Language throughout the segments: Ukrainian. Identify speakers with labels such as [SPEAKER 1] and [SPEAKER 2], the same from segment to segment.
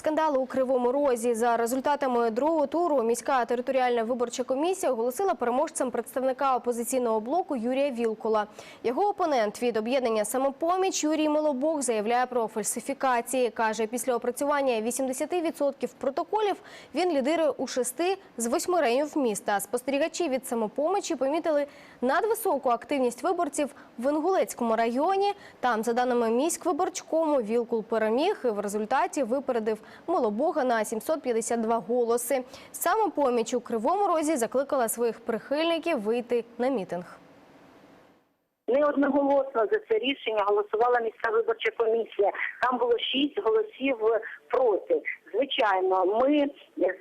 [SPEAKER 1] Скандали у Кривому Розі за результатами другого туру міська територіальна виборча комісія оголосила переможцем представника опозиційного блоку Юрія Вілкула. Його опонент від об'єднання «Самопоміч» Юрій Милобок заявляє про фальсифікації. Каже, після опрацювання 80% протоколів він лідирує у шести з восьми районів міста. Спостерігачі від «Самопомочі» помітили надвисоку активність виборців в Інгулецькому районі. Там, за даними міськвиборчкому, Вілкул переміг і в результаті випередив Милобога на 752 голоси. Самопоміч у Кривому Розі закликала своїх прихильників вийти на мітинг.
[SPEAKER 2] Не одноголосно за це рішення голосувала міська виборча комісія. Там було шість голосів проти. Звичайно, ми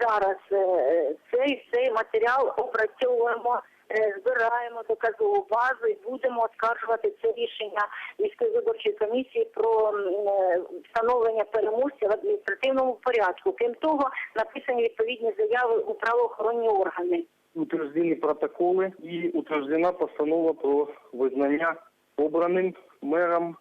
[SPEAKER 2] зараз е, цей, цей матеріал опрацьовуємо. е, Збираємо доказову базу і будемо оскаржувати це рішення міської виборчої комісії про е, встановлення переможця в адміністративному порядку. Крім того, написані відповідні заяви у правоохоронні органи.
[SPEAKER 3] утверждені протоколи і утверждена постанова про визнання обраним мером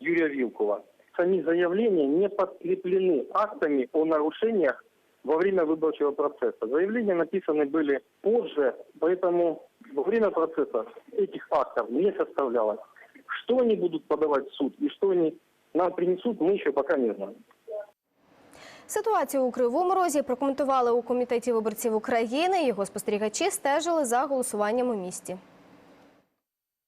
[SPEAKER 3] Юрія Вілкова. Самі заявления не подкреплены актами о нарушениях во время выборчего процесса. Заявления написаны были позже, поэтому во время процесса этих актов не составлялось. Что они будут подавать в суд и что они нам принесут, мы еще пока не знаем.
[SPEAKER 1] Ситуацію у Кривому Розі прокоментували у комітеті виборців України. Його спостерігачі стежили за голосуванням у місті.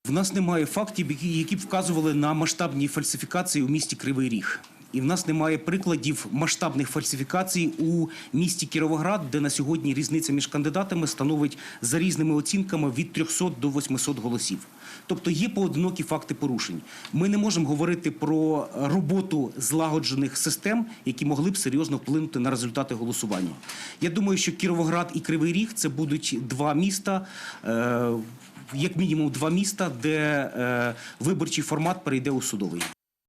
[SPEAKER 4] В нас немає фактів, які, які б вказували на масштабні фальсифікації у місті Кривий Ріг. І в нас немає прикладів масштабних фальсифікацій у місті Кіровоград, де на сьогодні різниця між кандидатами становить за різними оцінками від 300 до 800 голосів. Тобто є поодинокі факти порушень. Ми не можемо говорити про роботу злагоджених систем, які могли б серйозно вплинути на результати голосування. Я думаю, що Кіровоград і Кривий Ріг це будуть два міста. Е- як мінімум два міста, де е, виборчий формат перейде у судовий.